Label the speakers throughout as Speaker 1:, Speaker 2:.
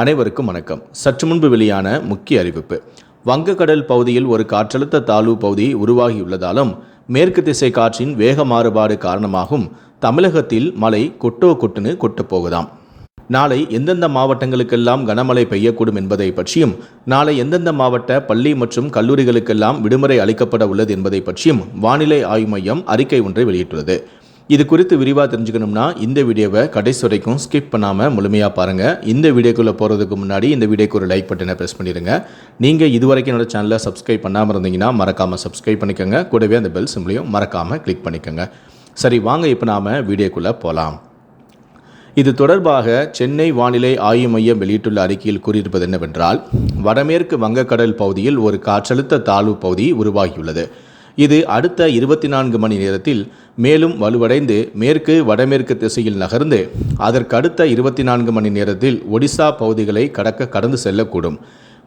Speaker 1: அனைவருக்கும் வணக்கம். சற்று முன்பு வெளியான முக்கிய அறிவிப்பு. வங்கக்கடல் பகுதியில் ஒரு காற்றழுத்த தாழ்வு பகுதி உருவாகியுள்ளதாலும் மேற்கு திசை காற்றின் வேக மாறுபாடு காரணமாகவும் தமிழகத்தில் மழை கொட்டோ கொட்டுன்னு கொட்டப்போகுதாம் நாளை எந்தெந்த மாவட்டங்களுக்கெல்லாம் கனமழை பெய்யக்கூடும் என்பதை பற்றியும் நாளை எந்தெந்த மாவட்ட பள்ளி மற்றும் கல்லூரிகளுக்கெல்லாம் விடுமுறை அளிக்கப்பட உள்ளது என்பதை பற்றியும் வானிலை ஆய்வு மையம் அறிக்கை ஒன்றை வெளியிட்டுள்ளது. இது குறித்து விரிவாக தெரிஞ்சுக்கணும்னா இந்த வீடியோவை கடைசி வரைக்கும் ஸ்கிப் பண்ணாமல் முழுமையாக பாருங்கள் இந்த வீடியோக்குள்ளே போகிறதுக்கு முன்னாடி இந்த வீடியோக்கு ஒரு லைக் பட்டனை ப்ரெஸ் பண்ணிடுங்க. நீங்கள் இதுவரைக்கும் என்னோட சேனலை சப்ஸ்கிரைப் பண்ணாமல் இருந்தீங்கன்னா மறக்காமல் சப்ஸ்கிரைப் பண்ணிக்கோங்க. கூடவே அந்த பெல் சிம்லையும் மறக்காமல் கிளிக் பண்ணிக்கோங்க. சரி வாங்க இப்போ நாம் வீடியோக்குள்ளே போகலாம் இது தொடர்பாக சென்னை வானிலை ஆய்வு மையம் வெளியிட்டுள்ள அறிக்கையில் கூறியிருப்பது என்னவென்றால் வடமேற்கு வங்கக்கடல் பகுதியில் ஒரு காற்றழுத்த தாழ்வு பகுதி உருவாகியுள்ளது. இது அடுத்த இருபத்தி நான்கு மணி நேரத்தில் மேலும் வலுவடைந்து மேற்கு வடமேற்கு திசையில் நகர்ந்து அதற்கடுத்த இருபத்தி நான்கு மணி நேரத்தில் ஒடிசா பகுதிகளை கடக்க கடந்து செல்லக்கூடும்.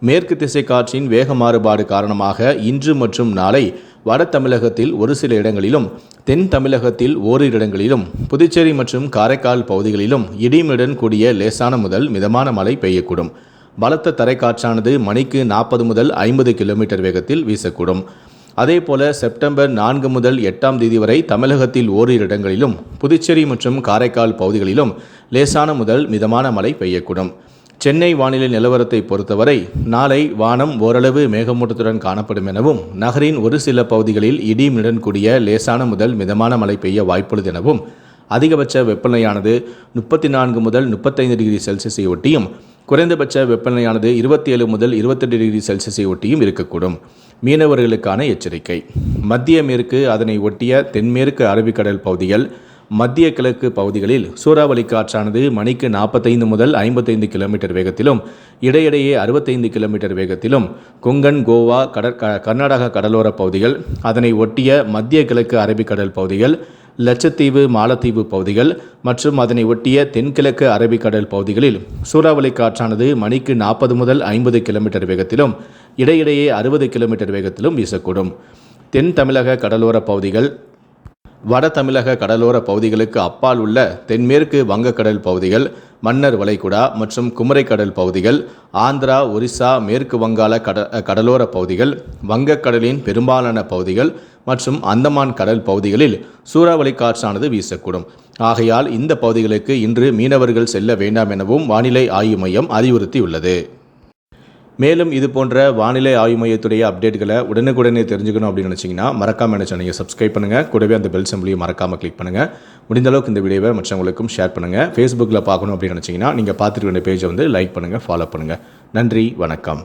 Speaker 1: மேற்கு திசை காற்றின் வேக மாறுபாடு காரணமாக இன்று மற்றும் நாளை வட தமிழகத்தில் ஒரு சில இடங்களிலும் தென் தமிழகத்தில் ஓரிரு இடங்களிலும் புதுச்சேரி மற்றும் காரைக்கால் பகுதிகளிலும் இடிமுடன் கூடிய லேசான முதல் மிதமான மழை பெய்யக்கூடும். பலத்த தரைக்காற்றானது மணிக்கு நாற்பது முதல் ஐம்பது கிலோமீட்டர் வேகத்தில் வீசக்கூடும். அதேபோல செப்டம்பர் நான்கு முதல் எட்டாம் தேதி வரை தமிழகத்தில் ஓரிரு இடங்களிலும் புதுச்சேரி மற்றும் காரைக்கால் பகுதிகளிலும் லேசான முதல் மிதமான மழை பெய்யக்கூடும். சென்னை வானிலை நிலவரத்தை பொறுத்தவரை நாளை வானம் ஓரளவு மேகமூட்டத்துடன் காணப்படும் எனவும் நகரின் ஒரு சில பகுதிகளில் இடியுடன் கூடிய லேசான முதல் மிதமான மழை பெய்ய வாய்ப்புள்ளது எனவும் அதிகபட்ச வெப்பநிலையானது முப்பத்தி நான்கு முதல் முப்பத்தைந்து டிகிரி செல்சியஸை ஒட்டியும் குறைந்தபட்ச வெப்பநிலையானது இருபத்தி ஏழு முதல் இருபத்தெட்டு டிகிரி செல்சியஸை ஒட்டியும் இருக்கக்கூடும். மீனவர்களுக்கான எச்சரிக்கை. மத்திய மேற்கு அதனை ஒட்டிய தென்மேற்கு அரபிக்கடல் பகுதிகள் மத்திய கிழக்கு பகுதிகளில் சூறாவளி காற்றானது மணிக்கு நாற்பத்தைந்து முதல் ஐம்பத்தைந்து கிலோமீட்டர் வேகத்திலும் இடையிடையே அறுபத்தைந்து கிலோமீட்டர் வேகத்திலும் கொங்கன் கோவா கடற் கர்நாடக கடலோர பகுதிகள் அதனை ஒட்டிய மத்திய கிழக்கு அரபிக்கடல் பகுதிகள் லட்சத்தீவு மாலத்தீவு பகுதிகள் மற்றும் அதனை ஒட்டிய தென்கிழக்கு அரபிக்கடல் பகுதிகளில் சூறாவளி காற்றானது மணிக்கு நாற்பது முதல் ஐம்பது கிலோமீட்டர் வேகத்திலும் இடையிடையே அறுபது கிலோமீட்டர் வேகத்திலும் வீசக்கூடும். தென் தமிழக கடலோர பகுதிகள் வட தமிழக கடலோர பகுதிகளுக்கு அப்பால் உள்ள தென்மேற்கு வங்கக்கடல் பகுதிகள் மன்னர் வளைகுடா மற்றும் குமரைக்கடல் பகுதிகள் ஆந்திரா ஒரிசா மேற்கு வங்காள கட கடலோர பகுதிகள் வங்கக்கடலின் பெரும்பாலான பகுதிகள் மற்றும் அந்தமான் கடல் பகுதிகளில் சூறாவளி காற்றானது வீசக்கூடும். ஆகையால் இந்த பகுதிகளுக்கு இன்று மீனவர்கள் செல்ல வேண்டாம் எனவும் வானிலை ஆய்வு மையம் அறிவுறுத்தியுள்ளது. மேலும் இது போன்ற வானிலை ஆய்வு மையத்துடைய அப்டேட்களை உடனுக்குடனே தெரிஞ்சுக்கணும் அப்படின்னு நினச்சிங்கன்னா மறக்காமல் என்ன நீங்கள் சப்ஸ்கிரைப் பண்ணுங்கள் கூடவே அந்த பெல் சிம்பிளையும் மறக்காமல் கிளிக் பண்ணுங்கள் முடிந்த அளவுக்கு இந்த வீடியோவை மற்றவங்களுக்கும் ஷேர் பண்ணுங்கள் ஃபேஸ்புக்கில் பார்க்கணும் அப்படின்னு நினச்சிங்கன்னா நீங்கள் பார்த்துட்டு வேண்டிய பேஜை வந்து லைக் பண்ணுங்கள் ஃபாலோ பண்ணுங்கள் நன்றி வணக்கம்.